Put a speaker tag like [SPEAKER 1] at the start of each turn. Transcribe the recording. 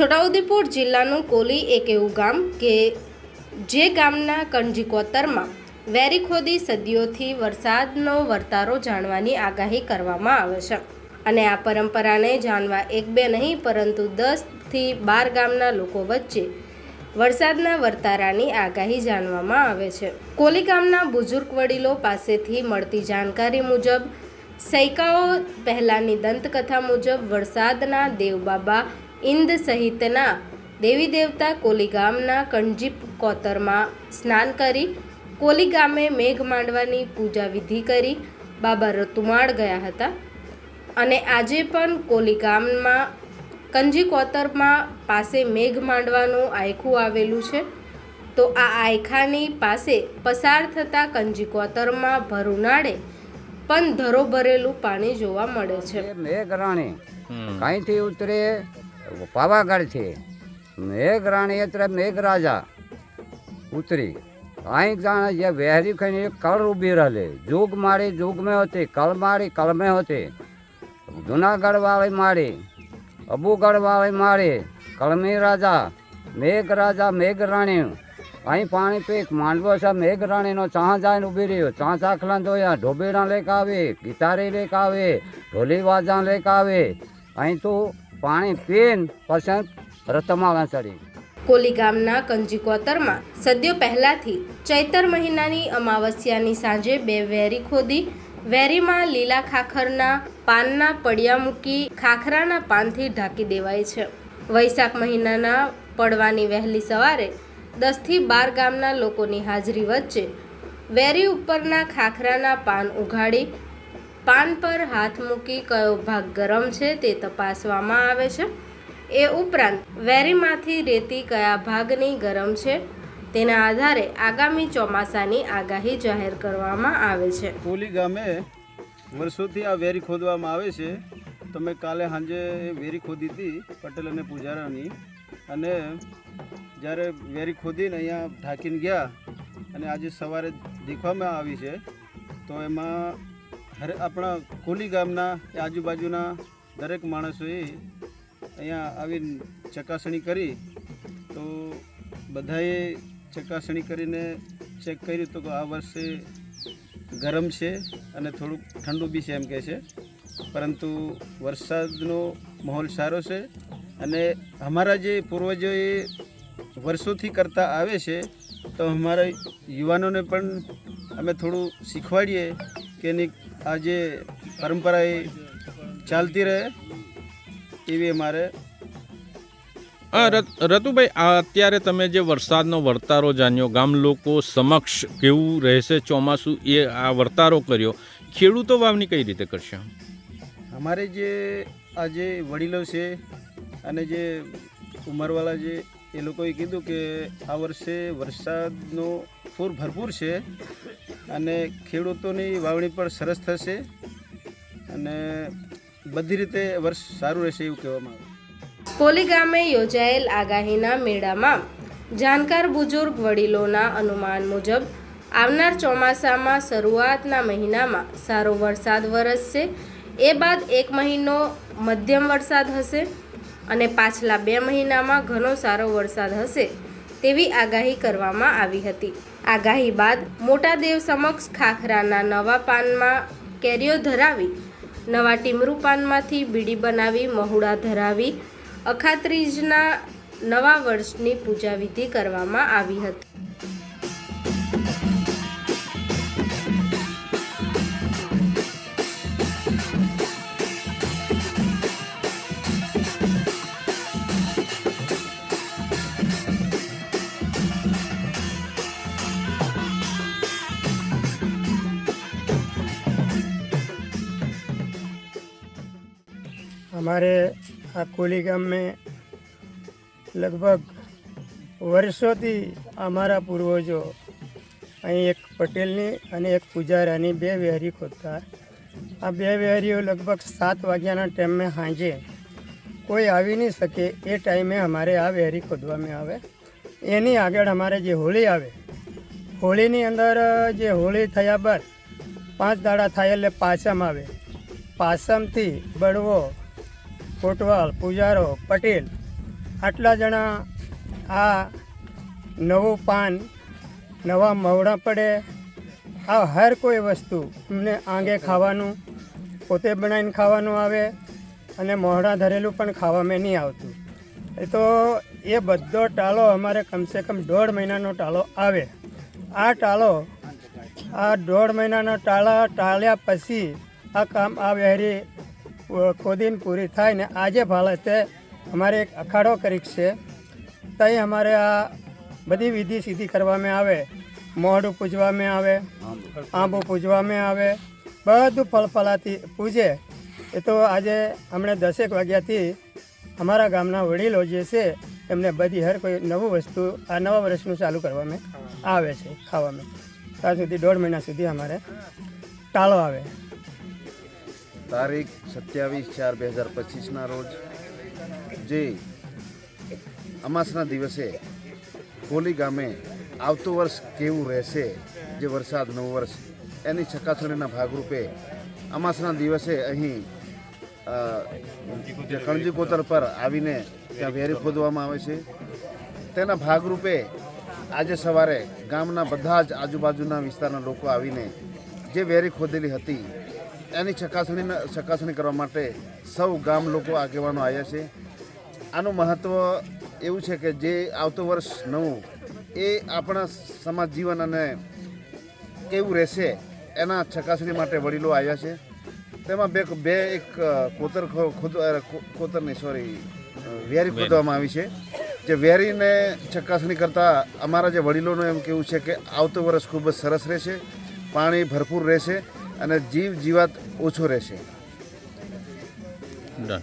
[SPEAKER 1] છોટાઉદેપુર જિલ્લાનું કોલી એક એવું ગામ કે જે ગામના કણજી કોતરમાં વેરી ખોદી સદીઓથી વરસાદનો વર્તારો જાણવાની આગાહી કરવામાં આવે છે. અને આ પરંપરાને જાણવા એક બે નહીં, પરંતુ દસથી બાર ગામના લોકો વચ્ચે વરસાદના વર્તારાની આગાહી જાણવામાં આવે છે. કોલી ગામના બુઝુર્ગ વડીલો પાસેથી મળતી જાણકારી મુજબ, સૈકાઓ પહેલાંની દંતકથા મુજબ વરસાદના દેવબાબા ઇન્દ સહિતના દેવી દેવતા કોલી ગામના કણજીપ કોતરમાં સ્નાન કરી કોલી ગામે મેઘ માંડવાની પૂજા વિધિ કરી બાબા રતુમાળ ગયા હતા. અને આજે પણ કોલી ગામમાં કંજી કોતરમાં પાસે મેઘ માંડવાનું આયખું આવેલું છે. તો આ આયખાની પાસે પસાર થતાં કંજી કોતરમાં ભરુનાળે પણ ધરો ભરેલું પાણી જોવા મળે છે.
[SPEAKER 2] હમ.
[SPEAKER 3] કાંઈથી ઉતરે પાવાગઢથી મેઘરાણી એટલે મેઘરાજા ઉતરી અહીં જાણે જે વહેરી ખાઈને એક કળ ઊભી રહેલી જુગ મારી જુગમે હતી, કળ મારી કળમે હતી. જુનાગઢ વાળી મારી અબુગઢ વાળી મારી, કળમી રાજા મેઘરાજા મેઘરાણી અહીં પાણી પીક, માંડવો છે મેઘરાણીનો ચાં જાઈને ઊભી રહ્યો. ચાહ ચાખલા જોયા ઢોબેડા લેક આવે ગિટારી લેક આવે, ઢોલી વાજા લેક આવે. અહીં તું પાણી પીન પસંદ રતમાળા ચડી
[SPEAKER 1] કોલી ગામના કંજી કોતરમાં સદ્યો પહેલાથી ચૈતર મહિનાની અમાવસ્યાની સાંજે બે વેરી ખોદી, વેરીમાં લીલા ખાખરના પાનના પડિયા મૂકી ખાખરાના પાનથી ઢાંકી દેવાય છે. વૈશાખ મહિનાના પડવાની વહેલી સવારે દસથી બાર ગામના લોકોની હાજરી વચ્ચે વેરી ઉપરના ખાખરાના પાન ઉઘાડી પાન પર હાથ મૂકી કયો ભાગ ગરમ છે તે તપાસવામાં આવે છે. એ ઉપરાંત, વેરીમાંથી રેતી કયા ભાગની ગરમ છે તેના આધારે આગામી ચોમાસાની આગાહી જાહેર કરવામાં આવે છે.
[SPEAKER 4] કોલી ગામે વર્ષોથી આ વેરી ખોદવામાં આવે છે. તો મેં કાલે સાંજે વેરી ખોદી હતી, પટેલ અને પૂજારાની. અને જ્યારે વેરી ખોદીને અહીંયા ઢાંકીને ગયા અને આજે સવારે દેખવામાં આવી છે, તો એમાં આપણા કોલી ગામના આજુબાજુના દરેક માણસોએ અહીંયા આવી ચકાસણી કરી તો બધાએ ચકાસણી કરીને ચેક કર્યું તો કે આ વર્ષે ગરમ છે અને થોડુંક ઠંડુ બી છે એમ કહે છે. પરંતુ વરસાદનો માહોલ સારો છે અને અમારા જે પૂર્વજોએ વર્ષોથી કરતા આવે છે તો અમારા યુવાનોને પણ અમે થોડું શીખવાડીએ કે એની આ જે પરંપરા એ ચાલતી રહે એવી અમારે
[SPEAKER 2] રતુભાઈ આ અત્યારે તમે જે વરસાદનો વર્તારો જાણ્યો ગામ લોકો સમક્ષ કેવું રહેશે ચોમાસું એ આ વર્તારો કર્યો ખેડૂતો વાવણી કઈ રીતે કરશે?
[SPEAKER 4] અમારે જે આ જે વડીલો છે અને જે ઉંમરવાળા જે એ લોકોએ કીધું કે આ વર્ષે વરસાદનો પૂર ભરપૂર છે. અને ખેડૂતોની વાવણી પણ સરસ થશે અને બધી રીતે વર્ષ સારું રહેશે એવું કહેવામાં આવે.
[SPEAKER 1] કોલી ગામે યોજાયેલ આગાહીના મેળામાં જાણકાર બુજુર્ગ વડીલોના અનુમાન મુજબ આવનાર ચોમાસામાં શરૂઆતના મહિનામાં સારો વરસાદ વરસશે. એ બાદ એક મહિનો મધ્યમ વરસાદ હશે અને પાછલા બે મહિનામાં ઘણો સારો વરસાદ હશે. તેવી આગાહી કરવામાં આવી હતી. આગાહી બાદ મોટા દેવ સમક્ષ ખાખરાના નવા પાનમાં કેરીઓ ધરાવી, નવા ટીમરૂ પાનમાંથી બીડી બનાવી, મહુડા ધરાવી, અખાત્રીજના નવા વર્ષની પૂજા વિધિ કરવામાં આવી હતી.
[SPEAKER 5] हमारे આ કોલી ગામ में લગભગ વર્ષોથી અમારા પૂર્વજો અહીં એક પટેલની અને એક પૂજારાની બે વેરી ખોદતા આ બે વેરીઓ લગભગ સાત વાગ્યાના ટાઈમે સાંજે કોઈ આવી નહીં શકે એ ટાઈમે અમારે આ વેરી ખોદવામાં આવે એની આગળ અમારે જે હોળી આવે હોળીની અંદર જે હોળી થયા બાદ પાંચ દાડા થાય એટલે પાસમ આવે પાસમથી બળવો કોટવાલ, પૂજારો, પટેલ, આટલા જણા આ નવું પાન, નવા મવડા પડે, આ હર કોઈ વસ્તુ અમને આંગે ખાવાનું, પોતે બનાવીને ખાવાનું આવે અને મોહડા ધરેલું પણ ખાવામાં નહીં આવતું. એ તો એ બધો ટાળો અમારે કમસે કમ દોઢ મહિનાનો ટાળો આવે. આ ટાળો આ દોઢ મહિનાના ટાળા ટાળ્યા પછી આ કામ આ વહેરી ખોદીને પૂરી થાય ને આજે ભાળતે અમારે એક અખાડો કરી છે. ત્યાં અમારે આ બધી વિધિ સીધી કરવામાં આવે. મોઢું પૂજવામાં આવે, આંબો પૂજવામાં આવે, બધું ફલફલાથી પૂજે. એ તો આજે હમણાં દસેક વાગ્યાથી અમારા ગામના વડીલો જે છે, એમને બધી હર કોઈ નવું વસ્તુ આ નવા વર્ષનું ચાલુ કરવામાં આવે છે, ખાવામાં. ત્યાં સુધી દોઢ મહિના સુધી અમારે ટાળો આવે.
[SPEAKER 6] તારીખ સત્યાવીસ ચાર બે હજાર પચીસના રોજ જે અમાસના દિવસે કોલી ગામે આવતું વર્ષ કેવું રહેશે, જે વરસાદ નવું વર્ષ, એની ચકાસણીના ભાગરૂપે અમાસના દિવસે અહીં કણજી કોતર પર આવીને ત્યાં વેરી ખોદવામાં આવે છે. તેના ભાગરૂપે આજે સવારે ગામના બધા જ આજુબાજુના વિસ્તારના લોકો આવીને જે વેરી ખોદેલી હતી એની ચકાસણી ચકાસણી કરવા માટે સૌ ગામ લોકો આગેવાનો આવ્યા છે. આનું મહત્ત્વ એવું છે કે જે આવતું વર્ષ નવું એ આપણા સમાજ જીવન અને કેવું રહેશે એના ચકાસણી માટે વડીલો આવ્યા છે. તેમાં બે બે એક કોતર ખોદ કોતર નહીં સોરી વેરી. ખોદવામાં આવી છે. જે વેરીને ચકાસણી કરતાં અમારા જે વડીલોનું એમ કેવું છે કે આવતું વર્ષ ખૂબ જ સરસ રહેશે પાણી ભરપૂર રહેશે અને જીવ જીવાત ઓછો રહેશે.
[SPEAKER 2] ડન